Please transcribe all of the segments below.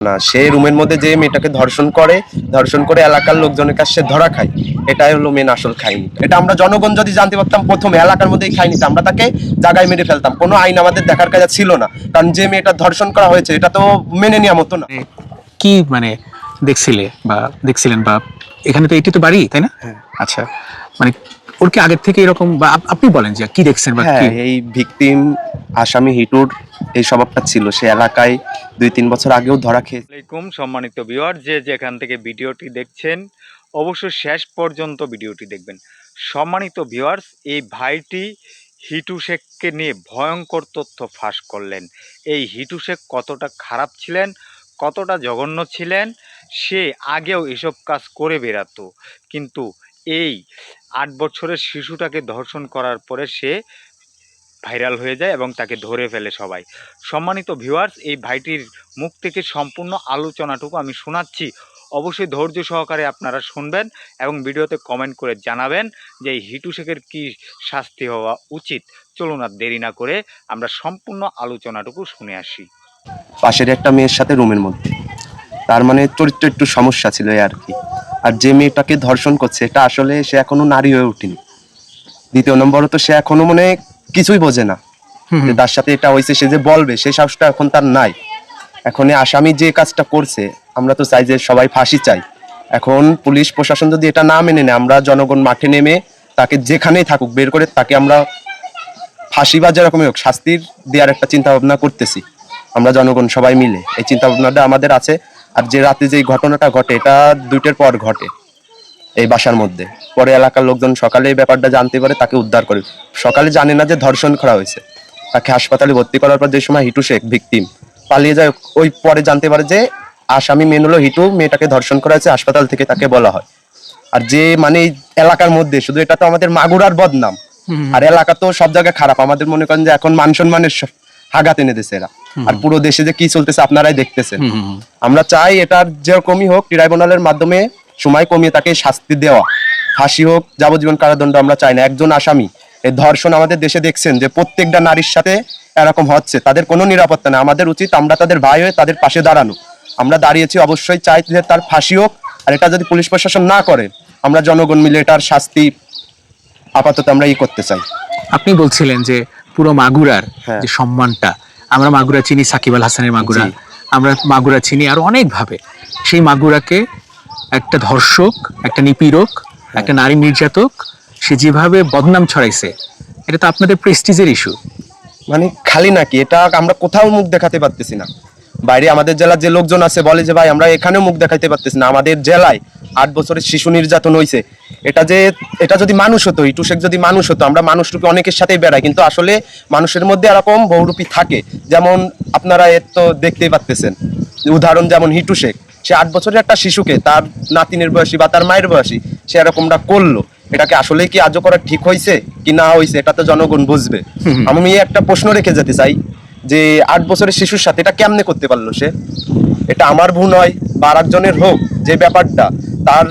না সে রুমের মধ্যে যে মেয়েটাকে ধর্ষণ করে ধর্ষণ করে এলাকার লোকজনের কাছে সে ধরা খায় এটাই হলো মেন আসল খাইনি। এটা আমরা জনগণ যদি জানতে পারতাম প্রথমে এলাকার মধ্যেই খাইনি আমরা তাকে জায়গায় মেরে ফেলতাম। কোনো আইন আমাদের দেখার কাজে ছিল না কারণ যে মেয়েটা ধর্ষণ করা হয়েছে এটা তো মেনে নেওয়া মতো না। কি মানে দেখছিলে বা দেখছিলেন বা এখানে তো এটি তো বাড়ি তাই না? হ্যাঁ। আচ্ছা মানে ওর কি আগের থেকে এরকম বা আপনি বলেন যে কি দেখছেন বা হ্যাঁ এই ভিকটিম আসামি হিটুর এই স্বভাবটা ছিল। সে এলাকায় দুই তিন বছর আগেও ধরা খেয়ে সম্মানিত ভিউয়ার যে যেখান থেকে ভিডিওটি দেখছেন, অবশ্যই শেষ পর্যন্ত ভিডিওটি দেখবেন। সম্মানিত ভিউয়ার্স এই ভাইটি হিটু শেখকে নিয়ে ভয়ঙ্কর তথ্য ফাঁস করলেন। এই হিটু শেখ কতটা খারাপ ছিলেন, কতটা জঘন্য ছিলেন, সে আগেও এসব কাজ করে বেরাতো কিন্তু এই আট বছরের শিশুটাকে ধর্ষণ করার পরে সে ভাইরাল হয়ে যায় এবং তাকে ধরে ফেলে সবাই। সম্মানিত ভিউয়ার্স এই ভাইটির মুখ থেকে সম্পূর্ণ আলোচনাটুকু আমি শোনাচ্ছি। অবশ্যই ধৈর্য সহকারে আপনারা শুনবেন এবং ভিডিওতে কমেন্ট করে জানাবেন যে এই হিটু শেখের কী শাস্তি হওয়া উচিত। চলুন আর দেরি না করে আমরা সম্পূর্ণ আলোচনাটুকু শুনে আসি। পাশের একটা মেয়ের সাথে রুমের মধ্যে। তার মানে চরিত্র একটু সমস্যা ছিল আর কি। আর যে মেয়েটাকে ধর্ষণ করছে, এটা আসলে সে এখনও নারী হয়ে ওঠেনি। দ্বিতীয় নম্বর তো সে এখনও মনে কিছুই বোঝে না। যে তার সাথে এটা হয়েছে সে যে বলবে সেই সাহসটা এখন তার নাই। এখন এই আসামি যে কাজটা করছে আমরা তো চাই যে সবাই ফাঁসি চাই। এখন পুলিশ প্রশাসন যদি এটা না মেনে নেয় আমরা জনগণ মাঠে নেমে তাকে যেখানেই থাকুক বের করে তাকে আমরা ফাঁসি বা যেরকমই হোক শাস্তির দেওয়ার একটা চিন্তা ভাবনা করতেছি। আমরা জনগণ সবাই মিলে। এই চিন্তা ভাবনাটা আমাদের আছে। আর যে রাতে যে ঘটনাটা ঘটে এটা দুইটার পর ঘটে। এই বাসার মধ্যে। পরে এলাকার লোকজন সকালে এই ব্যাপারটা জানতে পারে তাকে উদ্ধার করে। সকালে জানে না যে ধর্ষণ করা হয়েছে। তাকে হাসপাতালে ভর্তি করার পর যে সময় হিটু শেখ ভিকটিম পালিয়ে যায় ওই পরে জানতে পারে যে আসামি মেন হলো হিটু মেয়েটাকে ধর্ষণ করা হয়েছে হাসপাতাল থেকে তাকে বলা হয়। আর যে মানে এলাকার মধ্যে শুধু এটা তো আমাদের মাগুরার বদনাম। আর এলাকা তো সব জায়গায় খারাপ। আমাদের মনে করেন যে এখন মান সম্মানের হাগাত এনে দিছে এরা। আর পুরো দেশে যে কি চলতেছে আপনারাই দেখতেছেন। আমরা চাই এটার যেরকমই হোক ট্রাইব্যুনালের মাধ্যমে সময় কমিয়ে তাকে শাস্তি দেওয়া। ফাঁসি হোক যাবজ্জীবন কারাদণ্ড আমরা চাই না। একজন আসামি। এই ধর্ষণ আমাদের দেশে দেখছেন যে প্রত্যেকটা নারীর সাথে এরকম হচ্ছে। তাদের কোনো নিরাপত্তা নেই। আমাদের উচিত আমরা তাদের ভাই হয়ে তাদের পাশে দাঁড়ানো। আমরা দাঁড়িয়েছি অবশ্যই চাই যে তার ফাঁসি হোক। আর এটা যদি পুলিশ প্রশাসন না করে আমরা জনগণ মিলে এটার শাস্তি আপাতত আমরা ই করতে চাই। আপনি বলছিলেন যে পুরো মাগুরার হ্যাঁ। যে সম্মানটা আমরা মাগুরা চিনি সাকিব আল হাসানের মাগুরা। আমরা মাগুরা চিনি আর অনেকভাবে। সেই মাগুরাকে একটা ধর্ষক, একটা নিপীড়ক। একটা নারী নির্যাতক, সে যেভাবে বদনাম ছড়াইছে, এটা তো আপনাদের প্রেস্টিজের ইস্যু মানে খালি নাকি? এটা আমরা কোথাও মুখ দেখাতে পারতেছি না। বাইরে আমাদের জেলার যে লোকজন আছে বলে যে, ভাই, আমরা এখানেও মুখ দেখাতে পারতেছি না। আমাদের জেলায় আট বছরের শিশু নির্যাতন হয়েছে এটা যে, এটা যদি মানুষ হতো, ইটু শেখ যদি মানুষ হতো, আমরা মানুষ রূপে অনেকের সাথেই বেড়াই। কিন্তু আসলে মানুষের মধ্যে এরকম বহুরূপী থাকে। যেমন আপনারা এর তো দেখতেই পারতেছেন। উদাহরণ যেমন হিটু শেখ। সে আট বছরের একটা শিশুকে তার নাতিনের বয়সী বা তার মায়ের বয়সী সে এরকমটা করল এটাকে আসলে কি আজও করা ঠিক হয়েছে কি না হয়েছে এটা তো জনগণ বুঝবে। আমি একটা প্রশ্ন রেখে যেতে চাই যে আট বছরের শিশুর সাথে এটা কেমনে করতে পারল সে? এটা আমার ভুল নয় বা আরেকজনের হোক যে ব্যাপারটা তার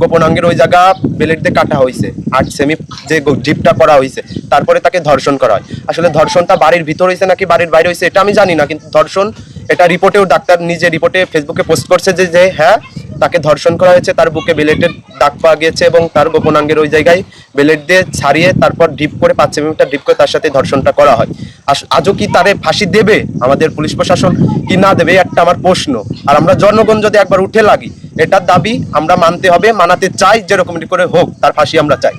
গোপনাঙ্গের ওই জায়গা বেলেট দিয়ে কাটা হয়েছে আট সেমি যে ডিপটা করা হয়েছে তারপরে তাকে ধর্ষণ করা হয়। আসলে ধর্ষণটা বাড়ির ভিতর হয়েছে নাকি বাড়ির বাইরে হয়েছে এটা আমি জানি না কিন্তু ধর্ষণ এটা রিপোর্টেও ডাক্তার নিজে রিপোর্টে ফেসবুকে পোস্ট করছে যে যে হ্যাঁ তাকে ধর্ষণ করা হয়েছে তার বুকে বেলেটের দাগ পাওয়া গিয়েছে এবং তার গোপনাঙ্গের ওই জায়গায় বেলেট দিয়ে ছাড়িয়ে তারপর ডিপ করে পাঁচ সেমিটার ডিপ করে তার সাথে ধর্ষণটা করা হয়। আজও কি তারে ফাঁসি দেবে আমাদের পুলিশ প্রশাসন? কি না দেবে? একটা আমার প্রশ্ন। আর আমরা জনগণ যদি একবার উঠে লাগি এটার দাবি আমরা মানতে হবে মানাতে চাই যেরকম করে হোক তার ফাঁসি আমরা চাই।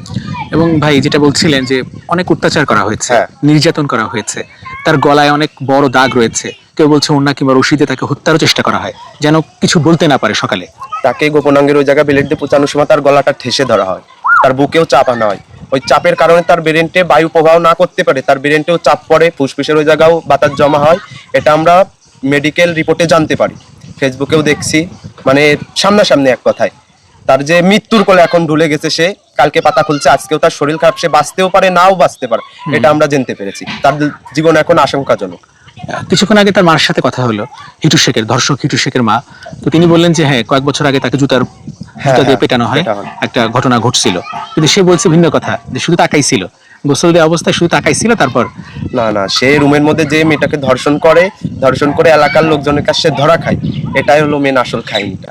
এবং ভাই যেটা বলছিলেন যে অনেক অত্যাচার করা হয়েছে হ্যাঁ। নির্যাতন করা হয়েছে তার গলায় অনেক বড় দাগ রয়েছে। কেউ বলছে অন্য কিংবা রশিদে তাকে হত্যারও চেষ্টা করা হয় যেন কিছু বলতে না পারে সকালে। তাকে গোপনাঙ্গের ওই জায়গায় বেলেট দিয়ে পচানোর সময় তার গলাটা ঠেসে ধরা হয়। তার বুকেও চাপ আনা হয়। ওই চাপের কারণে তার ব্রেনটে বায়ু প্রবাহ না করতে পারে তার ব্রেনটেও চাপ পড়ে ফুসফুসের ওই জায়গাও বাতাস জমা হয়। এটা আমরা মেডিকেল রিপোর্টে জানতে পারি। ফেসবুকেও দেখছি মানে সামনাসামনি এক কথায়। তার যে মৃত্যুর কোলে এখন ঢুলে গেছে সে কালকে পাতা খুলছে আজকেও তার শরীর খারাপ সে বাঁচতেও পারে নাও বাঁচতে পারে। এটা আমরা জানতে পেরেছি। তার জীবন এখন আশঙ্কাজনক। কিছুক্ষণ আগে তার মার সাথে কথা হলো হিটু শেখের ধর্ষক হিটু শেখের মা। তো তিনি বললেন যে হ্যাঁ কয়েক বছর আগে তাকে জুতার জুতা দিয়ে হ্যাঁ, পেটানো হয়। একটা ঘটনা ঘটছিল। কিন্তু সে বলছে ভিন্ন কথা যে শুধু তাকাই ছিল। গোসল দেওয়া অবস্থায় শুধু তাকাইছিল তারপর না না সে রুমের মধ্যে যে মেয়েটাকে ধর্ষণ করে ধর্ষণ করে এলাকার লোকজনের কাছে ধরা খায়। এটাই হলো মেন আসল খাইনিটা।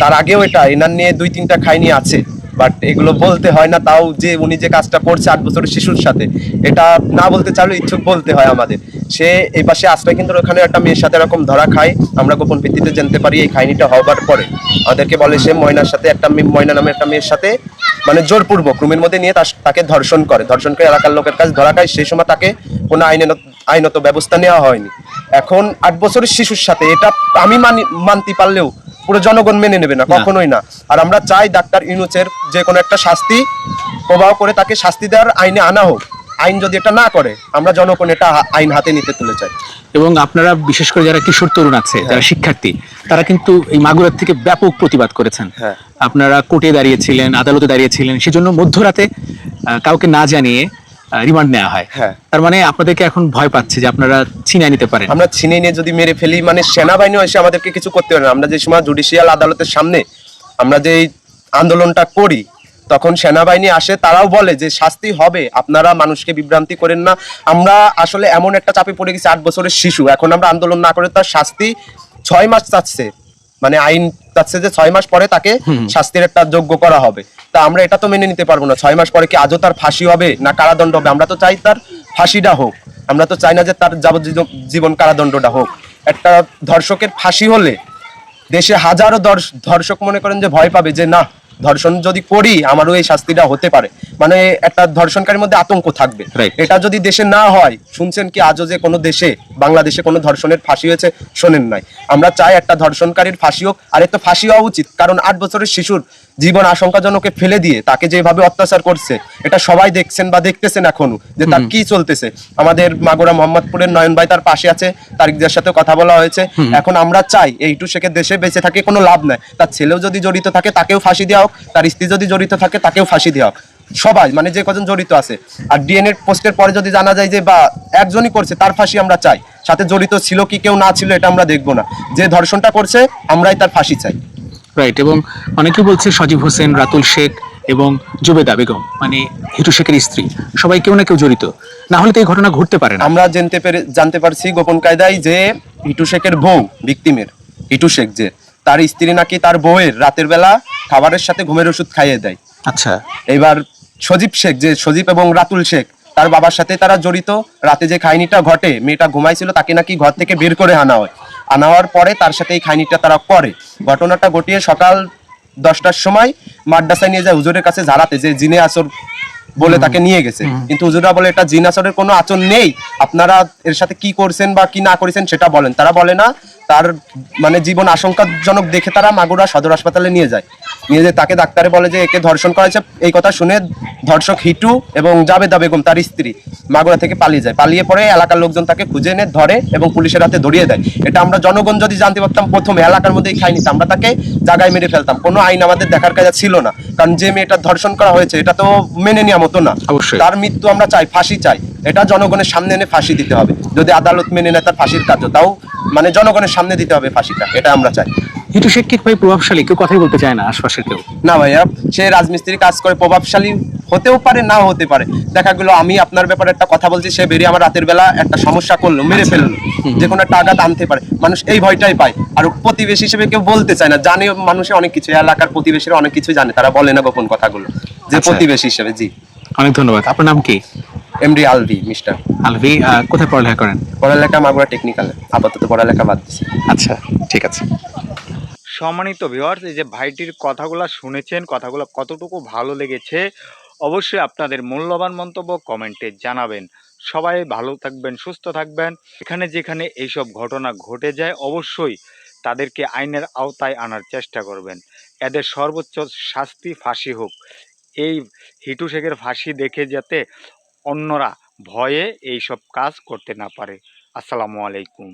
তার আগেও এটা এনার নিয়ে দুই তিনটা খাইনি আছে। বাট এগুলো বলতে হয় না তাও যে উনি যে কাজটা করছে আট বছরের শিশুর সাথে এটা না বলতে চাইলেও ইচ্ছুক বলতে হয় আমাদের। সে এই পাশে আশ্রয় কিন্তু ওখানে একটা মেয়ের সাথে এরকম ধরা খায়। আমরা গোপন ভিত্তিতে জানতে পারি এই খাইনিটা হবার পরে। আমাদেরকে বলে সে ময়নার সাথে একটা মেয়ে- ময়না নামে একটা মেয়ের সাথে মানে জোরপূর্বক রুমের মধ্যে নিয়ে তাকে ধর্ষণ করে। ধর্ষণ করে এলাকার লোকের কাছে ধরা খায়। সেই সময় তাকে কোনো আইনত আইনত ব্যবস্থা নেওয়া হয়নি। এখন আট বছরের শিশুর সাথে এটা আমি মানি মানতে পারলেও পুরো জনগণ মেনে নেবে না না। কখনোই না। আর আমরা চাই ডাক্তার ইউনুসের যে কোনো একটা শাস্তি প্রবাহ করে তাকে শাস্তি দেওয়ার আইনে আনা হোক। আইন যদি এটা না করে আমরা জনগণ এটা আইন হাতে নিতে তুলে চাই। এবং আপনারা বিশেষ করে যারা কিশোর তরুণ আছে যারা শিক্ষার্থী তারা কিন্তু এই মাগুরার থেকে ব্যাপক প্রতিবাদ করেছেন। হ্যাঁ। আপনারা কোর্টে দাঁড়িয়েছিলেন আদালতে দাঁড়িয়েছিলেন সেজন্য মধ্যরাতে কাউকে না জানিয়ে রিমান্ড নেওয়া হয়। হ্যাঁ। তার মানে আপনাদেরকে এখন ভয় পাচ্ছে যে আপনারা ছিনিয়ে নিতে পারেন। আমরা ছিনে নিয়ে যদি মেরে ফেলি মানে সেনাবাহিনী এসে আমাদেরকে কিছু করতে পারে না। আমরা যে সময় জুডিশিয়াল আদালতের সামনে আমরা যে আন্দোলনটা করি তখন সেনাবাহিনী আসে তারাও বলে যে শাস্তি হবে আপনারা মানুষকে বিভ্রান্তি করেন না। আমরা আসলে এমন একটা চাপে পড়ে গেছি আট বছরের শিশু। এখন আমরা আন্দোলন না করে তার শাস্তি ছয় মাস চাচ্ছে। মানে আইন চাচ্ছে যে ছয় মাস পরে তাকে শাস্তির একটা যোগ্য করা হবে। তা আমরা এটা তো মেনে নিতে পারব না। ছয় মাস পরে কি আজও তার ফাঁসি হবে না কারাদণ্ড হবে? আমরা তো চাই তার ফাঁসিটা হোক। আমরা তো চাই না যে তার যাবজ্জীবন জীবন কারাদণ্ডটা হোক। একটা ধর্ষকের ফাঁসি হলে দেশে হাজারো ধর্ষক মনে করেন যে ভয় পাবে যে না ধর্ষণ যদি করি আমারও এই শাস্তিটা হতে পারে। মানে একটা ধর্ষণকারীর মধ্যে আতঙ্ক থাকবে. এটা যদি দেশে না হয় শুনছেন কি আজও যে কোনো দেশে বাংলাদেশে কোনো ধর্ষণের ফাঁসি হয়েছে শোনেন নাই। আমরা চাই একটা ধর্ষণকারীর ফাঁসি হোক আর এর তো ফাঁসি হওয়া উচিত কারণ আট বছরের শিশুর জীবন আশঙ্কাজনকে ফেলে দিয়ে তাকে যেভাবে অত্যাচার করছে এটা সবাই দেখছেন বা দেখতেছেন এখনও যে তার কি চলতেছে। আমাদের মাগুরা মোহাম্মদপুরের নয়ন ভাই তার পাশে আছে তারিকদের সাথে কথা বলা হয়েছে। এখন আমরা চাই এইটু শেখের দেশে বেঁচে থাকে কোনো লাভ নাই। তার ছেলেও যদি জড়িত থাকে তাকেও ফাঁসি দেওয়া হোক তার স্ত্রী যদি জড়িত থাকে তাকেও ফাঁসি দেওয়া হোক। সবাই মানে যে কজন জড়িত আছে। আর ডিএনএ পোস্টের পরে যদি জানা যায় যে বা একজনই করছে তার ফাঁসি আমরা চাই। সাথে জড়িত ছিল কি কেউ না ছিল এটা আমরা দেখব না। যে ধর্ষণটা করছে আমরাই তার ফাঁসি চাই। রাইট এবং অনেকে বলছে সজীব হোসেন রাতুল শেখ এবং জুবেদা বেগম মানে হিটু শেখের স্ত্রী সবাই কেউ না কেউ জড়িত। না হলে তো এই ঘটনা ঘটতে পারে না। আমরা জানতে পেরে জানতে পারছি গোপন কায়দায় যে হিটু শেখের বউ ভিকটিমের হিটু শেখ যে তার স্ত্রী নাকি তার বউয়ের রাতের বেলা খাবারের সাথে ঘুমের ওষুধ খাইয়ে দেয়। আচ্ছা। এবার সজীব শেখ যে সজীব এবং রাতুল শেখ তার বাবার সাথে তারা জড়িত রাতে যে খাইনিটা ঘটে মেয়েটা ঘুমাইছিল তাকে নাকি ঘর থেকে বের করে আনা হয়। আনা হওয়ার পরে তার সাথে এই খাইনিটা তারা করে। ঘটনাটা ঘটিয়ে সকাল দশটার সময় মাদ্রাসায় নিয়ে যায় হুজুরের কাছে ঝাড়াতে যে জিনে আসর বলে তাকে নিয়ে গেছে। কিন্তু হুজুরা বলে এটা জিন আসরের কোনো আচর নেই। আপনারা এর সাথে কি করছেন বা কি না করেছেন সেটা বলেন। তারা বলে না তার মানে জীবন আশঙ্কাজনক দেখে তারা মাগুরা সদর হাসপাতালে নিয়ে যায়। নিয়ে যে তাকে ডাক্তারে বলে যে একে ধর্ষণ করেছে। এই কথা শুনে ধর্ষক হিটু এবং জাবেদা বেগম তার স্ত্রী মাগুরা থেকে পালিয়ে যায়। পালিয়ে পরে এলাকার লোকজন তাকে খুঁজে এনে ধরে এবং পুলিশের হাতে ধরিয়ে দেয়। এটা আমরা জনগণ যদি জানতে পারতাম প্রথমে এলাকার মধ্যেই খাই নিতাম আমরা তাকে জায়গায় মেরে ফেলতাম। কোনো আইন আমাদের দেখার কাজে ছিল না। কারণ যে মেয়েটা ধর্ষণ করা হয়েছে এটা তো মেনে নেওয়া মতো না। অবশ্যই। তার মৃত্যু আমরা চাই ফাঁসি চাই। এটা জনগণের সামনে এনে ফাঁসি দিতে হবে। যদি আদালত মেনে নেয় তার ফাঁসির কার্য। তাও মানে জনগণের সামনে দিতে হবে ফাঁসিটা এটা আমরা চাই। হিটু শেখ কি ভাই প্রভাবশালী কেউ কথাই বলতে চায় না আশপাশের কেউ। না ভাইয়া সে রাজমিস্ত্রি কাজ করে প্রভাবশালী হতেও পারে নাও হতে পারে। দেখা গেলো আমি আপনার ব্যাপারে একটা কথা বলছি সে বেরিয়ে আমার রাতের বেলা একটা সমস্যা করল মেরে ফেলল। যে কোনো একটা আঘাত আনতে পারে। মানুষ এই ভয়টাই পায়। আর প্রতিবেশী হিসেবে কেউ বলতে চায় না। জানে মানুষে অনেক কিছু এলাকার প্রতিবেশীরা অনেক কিছু জানে তারা বলে না গোপন কথাগুলো। যে আচ্ছা। প্রতিবেশী হিসেবে জি। অনেক ধন্যবাদ। আপনার নাম কি? এমডি আলভি মিস্টার আলভি কোথায় পড়ালেখা করেন? পড়ালেখা মাগুরা টেকনিক্যালে আপাতত পড়ালেখা বাদ দিছি। আচ্ছা ঠিক আছে। সম্মানিত ভিউয়ার্স এই যে ভাইটির কথাগুলো শুনেছেন কথাগুলো কতটুকু ভালো লেগেছে অবশ্যই আপনাদের মূল্যবান মন্তব্য কমেন্টে জানাবেন। সবাই ভালো থাকবেন সুস্থ থাকবেন। এখানে যেখানে এইসব ঘটনা ঘটে যায় অবশ্যই তাদেরকে আইনের আওতায় আনার চেষ্টা করবেন। এদের সর্বোচ্চ শাস্তি ফাঁসি হোক। এই হিটু শেখের ফাঁসি দেখে যাতে অন্যরা ভয়ে এইসব কাজ করতে না পারে। আসসালামু আলাইকুম।